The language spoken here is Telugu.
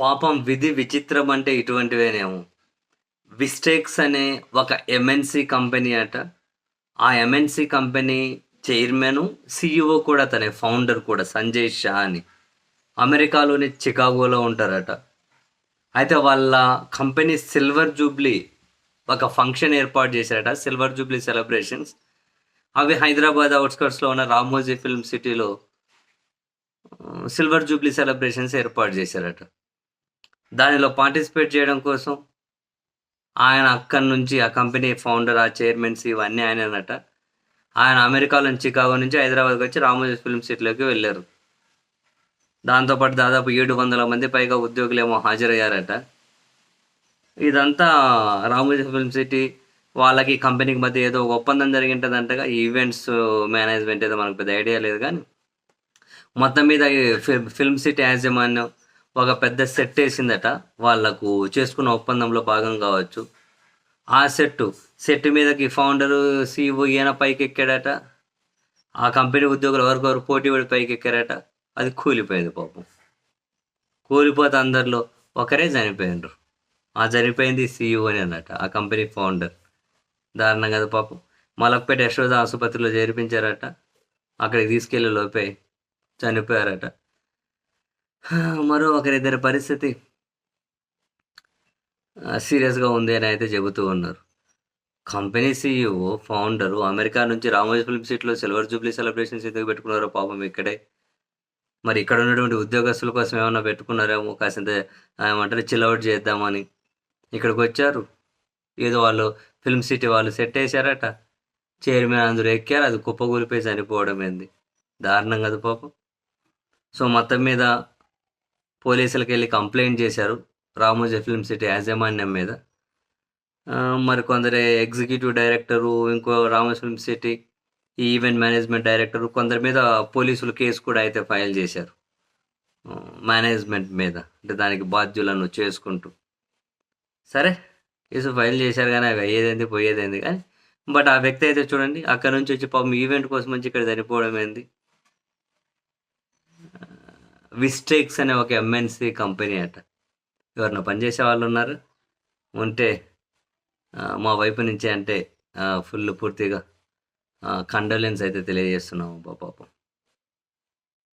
పాపం విధి విచిత్రం అంటే ఇటువంటివేనేమో. విస్టేక్స్ అనే ఒక ఎంఎన్సి కంపెనీ అట. ఆ ఎంఎన్సి కంపెనీ చైర్మన్ సిఇఓ కూడా తనే ఫౌండర్ కూడా సంజయ్ షా అని. అమెరికాలోని చికాగోలో ఉంటారట. అయితే వాళ్ళ కంపెనీ సిల్వర్ జూబ్లీ ఒక ఫంక్షన్ ఏర్పాటు చేశారట సిల్వర్ జూబ్లీ సెలబ్రేషన్స్. అవి హైదరాబాద్ అవుట్స్కట్స్లో ఉన్న రామోజీ ఫిల్మ్ సిటీలో సిల్వర్ జూబ్లీ సెలబ్రేషన్స్ ఏర్పాటు చేశారట. దానిలో పార్టిసిపేట్ చేయడం కోసం ఆయన అక్కడి నుంచి ఆ కంపెనీ ఫౌండర్ ఆ చైర్మన్స్ ఇవన్నీ ఆయననట. ఆయన అమెరికాలో చికాగో నుంచి హైదరాబాద్కి వచ్చి రామోజీ ఫిల్మ్ సిటీలోకి వెళ్ళారు. దాంతోపాటు దాదాపు ఏడు వందల మంది పైగా ఉద్యోగులేమో హాజరయ్యారట. ఇదంతా రామోజీ ఫిల్మ్ సిటీ వాళ్ళకి కంపెనీకి మధ్య ఏదో ఒప్పందం జరిగింటుందంటగా ఈవెంట్స్ మేనేజ్మెంట్ ఏదో మనకు పెద్ద ఐడియా లేదు కానీ మొత్తం మీద ఫిల్మ్ ఫిల్మ్ సిటీ యాజమాన్యం ఒక పెద్ద సెట్ వేసిందట. వాళ్ళకు చేసుకున్న ఒప్పందంలో భాగం కావచ్చు. ఆ సెట్ సెట్ మీదకి ఫౌండరు సీఈఓ ఈయన పైకి ఎక్కాడట ఆ కంపెనీ ఉద్యోగులు ఎవరికొరు పోటీ పడి పైకి ఎక్కారట అది కూలిపోయింది పాపం. కూలిపోతే అందరిలో ఒకరే చనిపోయినరు. ఆ చనిపోయింది సీఈఓ అని అన్నట ఆ కంపెనీ ఫౌండర్ దారుణం కదా పాపం. మలక్పేట యశోద ఆసుపత్రిలో చేర్పించారట. అక్కడికి తీసుకెళ్ళి లోపే చనిపోయారట. మరో ఒకరిద్దరి పరిస్థితి సీరియస్గా ఉంది అని అయితే చెబుతూ ఉన్నారు. కంపెనీ సీఈఓ ఫౌండరు అమెరికా నుంచి రామోజీ ఫిల్మ్ సిటీలో సిల్వర్ జూబ్లీ సెలబ్రేషన్స్ ఎందుకు పెట్టుకున్నారో పాపం ఇక్కడే. మరి ఇక్కడ ఉన్నటువంటి ఉద్యోగస్తుల కోసం ఏమైనా పెట్టుకున్నారేమో కాసింత ఏమంటారు చిల్అవుట్ చేద్దామని. ఇక్కడికి వచ్చారు. ఏదో వాళ్ళు ఫిల్మ్ సిటీ వాళ్ళు సెట్ వేశారట చైర్మన్ అందరూ ఎక్కారు. అది కుప్పగూలిపోయి చనిపోవడం ఏంది? దారుణం కదా పాపం. సో మొత్తం మీద పోలీసులకు వెళ్ళి కంప్లైంట్ చేశారు రామోజీ ఫిల్మ్ సిటీ యాజమాన్యం మీద. మరి కొందరు ఎగ్జిక్యూటివ్ డైరెక్టరు ఇంకో రామోజీ ఫిల్మ్ సిటీ ఈ ఈవెంట్ మేనేజ్మెంట్ డైరెక్టర్ కొందరి మీద పోలీసులు కేసు కూడా అయితే ఫైల్ చేశారు. మేనేజ్మెంట్ మీద అంటే దానికి బాధ్యులను చేసుకుంటూ. సరే కేసు ఫైల్ చేశారు కానీ అవి అయ్యేదేంది పోయేదేంది కానీ బట్ ఆ వ్యక్తి అయితే చూడండి అక్కడ నుంచి వచ్చి పాపం ఈవెంట్ కోసం వచ్చి ఇక్కడ చనిపోవడం ఏంది? విస్టేక్స్ అనే ఒక ఎంఎన్సి కంపెనీ అట. ఎవరిన పనిచేసే వాళ్ళు ఉన్నారు? ఉంటే మా వైపు నుంచి అంటే ఫుల్ పూర్తిగా కండోలెన్స్ అయితే తెలియజేస్తున్నాము పాపం.